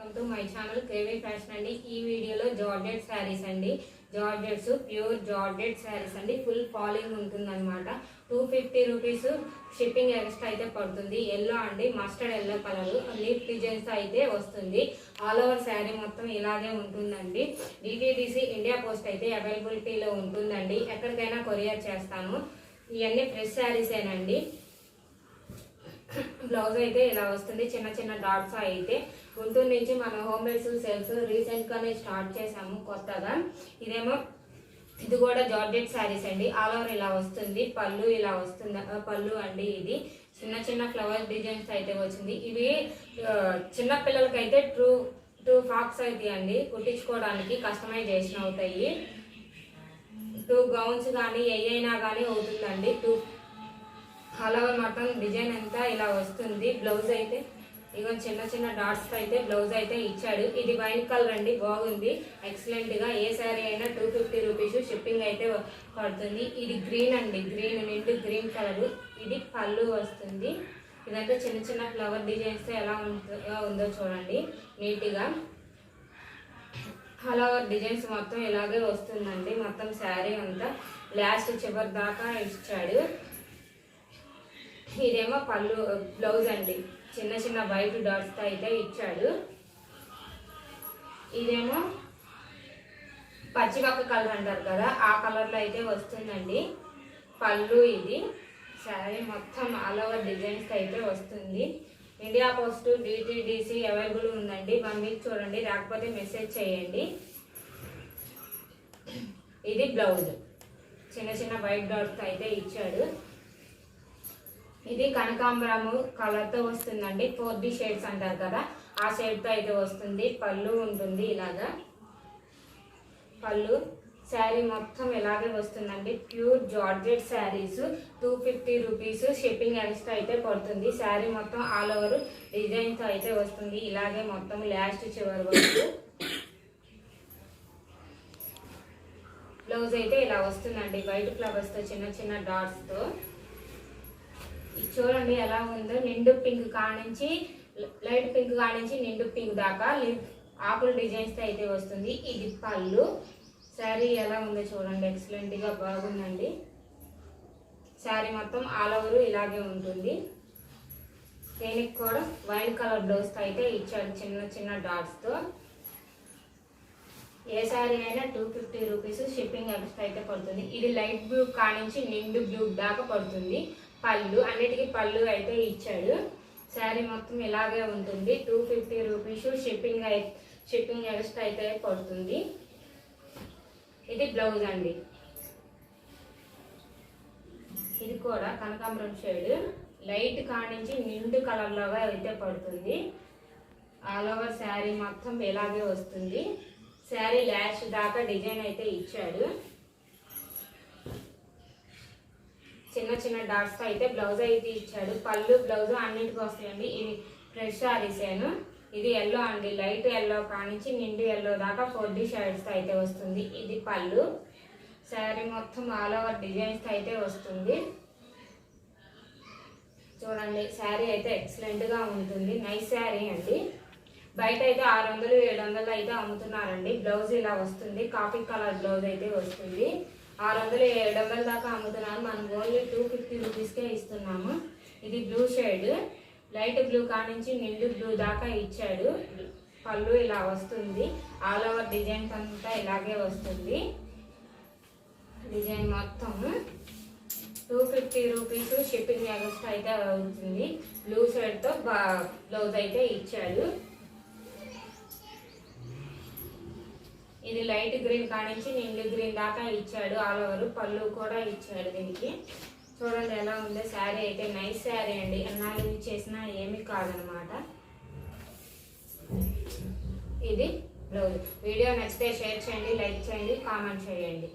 Welcome to my channel KV fashion అండి. ఈ వీడియోలో జార్జెట్ శారీస్ అండి. జార్జెట్స్ ప్యూర్ జార్జెట్ శారీస్ అండి. ఫుల్ ఫాలింగ్ ఉంటుందన్నమాట. Two fifty rupees shipping extra అయితే పడుతుంది. ఎల్లో అండి mustard yellow colour leaf designs అయితే వస్తుంది. ఆల్ ఓవర్ శారీ మొత్తం ఇలాగే ఉంటుందండి. డిటీడీసీ ఇండియా పోస్ట్ అయితే అవైలబిలిటీలో ఉంటుందండి. ఎక్కడికైనా కొరియర్ చేస్తాను. ఇవన్నీ ఫ్రెష్ శారీసేనండి బ్లౌజ్ అయితే ఇలా వస్తుంది చిన్న చిన్న డాట్స్ అయితే. గుంటూరు నుంచి మనం హోమ్ మేడ్స్ సెల్స్ రీసెంట్ గానే స్టార్ట్ చేసాము కొత్తగా. ఇదేమో ఇది కూడా జార్జెట్ శారీస్ అండి. ఆల్ ఓవర్ ఇలా వస్తుంది. పళ్ళు ఇలా వస్తుంది పళ్ళు అండి ఇది. చిన్న చిన్న ఫ్లవర్ డిజైన్స్ అయితే వచ్చింది. ఇవి చిన్న పిల్లలకైతే ట్రూ టూ ఫ్రాక్స్ అయితే అండి. కుట్టించుకోవడానికి కస్టమైజేషన్ అవుతాయి. టూ గౌన్స్ కానీ ఏ అయినా కానీ అవుతుందండి. టూ ఆల్ ఓవర్ మొత్తం డిజైన్ అంతా ఇలా వస్తుంది. బ్లౌజ్ అయితే ఇగో చిన్న చిన్న డాట్స్ అయితే బ్లౌజ్ అయితే ఇచ్చాడు. ఇది వైట్ కలర్ అండి బాగుంది. ఎక్సలెంట్గా ఏ శారీ అయినా టూ ఫిఫ్టీ రూపీస్ షిప్పింగ్ అయితే పడుతుంది. ఇది గ్రీన్ అండి గ్రీన్ నిండు గ్రీన్ కలర్. ఇది పళ్ళు వస్తుంది. ఇదంతా చిన్న చిన్న ఫ్లవర్ డిజైన్స్తో ఎలా ఉందో ఉందో చూడండి. నీట్గా. గా డిజైన్స్ మొత్తం ఇలాగే వస్తుందండి. మొత్తం శారీ అంతా లాస్ట్ చివరి దాకా ఇచ్చాడు. ఇదేమో పళ్ళు బ్లౌజ్ అండి. చిన్న చిన్న వైట్ డాట్స్తో అయితే ఇచ్చాడు. ఇదేమో పచ్చిపక్క కలర్ అంటారు కదా ఆ కలర్లో అయితే వస్తుందండి. పళ్ళు ఇది. శారీ మొత్తం ఆల్ ఓవర్ డిజైన్స్ అయితే వస్తుంది. ఇండియా పోస్ట్ డిటిడిసి అవైలబుల్ ఉందండి. వన్ వీక్ చూడండి. రాకపోతే మెసేజ్ చేయండి. ఇది బ్లౌజ్ చిన్న చిన్న వైట్ డాట్స్ అయితే ఇచ్చాడు. ఇది కనకాంబరము కలర్తో వస్తుందండి. ఫోర్ డి షేడ్స్ అంటారు కదా. ఆ షేడ్తో అయితే వస్తుంది. పళ్ళు ఉంటుంది ఇలాగా. పళ్ళు. శారీ మొత్తం ఇలాగే వస్తుందండి. Pure georgette saris two fifty rupees shipping extra అయితే పడుతుంది. శారీ మొత్తం ఆల్ ఓవర్ డిజైన్తో అయితే వస్తుంది. ఇలాగే మొత్తం లాస్ట్ చివరి వరకు. బ్లౌజ్ అయితే ఇలా వస్తుందండి. వైట్ ఫ్లవర్స్తో చిన్న చిన్న డాట్స్తో చూడండి ఎలా ఉందో. నిండు పింక్ కానించి లైట్ పింక్ కానించి నిండు పింక్ దాకా ఆకుల డిజైన్స్తో అయితే వస్తుంది. ఇది పళ్ళు. శారీ ఎలా ఉందో చూడండి. ఎక్సలెంట్గా బాగుందండి. శారీ మొత్తం ఆల్ ఓవర్ ఇలాగే ఉంటుంది. దీనికి కూడా వైట్ కలర్ బ్లౌజ్ అయితే ఇచ్చాడు చిన్న చిన్న డాట్స్తో ఏ శారీ అయినా two fifty rupees shipping extra అయితే పడుతుంది. ఇది లైట్ బ్లూ కానించి నిండు బ్లూ దాకా పడుతుంది. పళ్ళు అన్నిటికీ పళ్ళు అయితే ఇచ్చాడు. శారీ మొత్తం ఇలాగే ఉంటుంది. Two fifty rupees shipping shipping extra అయితే పడుతుంది. ఇది బ్లౌజ్ అండి. ఇది కూడా కనకాంబరం షేడ్ లైట్ కానించి నిండు కలర్లోగా అయితే పడుతుంది. ఆల్ ఓవర్ శారీ మొత్తం ఇలాగే వస్తుంది. శారీ ల్యాష్ దాకా డిజైన్ అయితే ఇచ్చాడు. చిన్న చిన్న డాట్స్తో అయితే బ్లౌజ్ అయితే ఇచ్చాడు. పళ్ళు బ్లౌజ్ అన్నింటికి వస్తాయండి. ఇది ఫ్రెష్ శారీసేను ఇది ఎల్లో అండి. లైట్ ఎల్లో కానించి నిండు ఎల్లో దాకా ఫోర్ డి షేడ్స్ అయితే వస్తుంది. ఇది పళ్ళు. శారీ మొత్తం ఆల్ ఓవర్ డిజైన్స్తో అయితే వస్తుంది. చూడండి శారీ అయితే ఎక్సలెంట్గా ఉంటుంది. నైస్ శారీ అండి. బయట అయితే ఆరు వందలు ఏడు వందలు అయితే అమ్ముతున్నారండి. బ్లౌజ్ ఇలా వస్తుంది. కాఫీ కలర్ బ్లౌజ్ అయితే వస్తుంది. ఆరు వందలు ఏడు వందల దాకా అమ్ముతున్నారు. మనం ఓన్లీ టూ ఫిఫ్టీ రూపీస్కే ఇస్తున్నాము. ఇది బ్లూ షేడ్ లైట్ బ్లూ కానించి నిండు బ్లూ దాకా ఇచ్చాడు. పళ్ళు ఇలా వస్తుంది. ఆల్ ఓవర్ డిజైన్స్ అంతా ఇలాగే వస్తుంది. డిజైన్ మొత్తం టూ ఫిఫ్టీ రూపీస్ షిప్పింగ్ ఎగస్ట్ అయితే అవుతుంది. బ్లూ షర్ట్తో బ్లౌజ్ అయితే ఇచ్చాడు. ఇది లైట్ గ్రీన్ కానించి నిండు గ్రీన్ దాకా ఇచ్చాడు. ఆల్ ఓవర్ పళ్ళు కూడా ఇచ్చాడు దీనికి. చూడండి ఎలా ఉందో శారీ అయితే. నైస్ శారీ అండి. ఎన్నాళ్ళు యూజ్ చేసినా ఏమీ కాదనమాట. ఇది బ్లౌజ్. వీడియో నచ్చితే షేర్ చేయండి లైక్ చేయండి కామెంట్ చేయండి.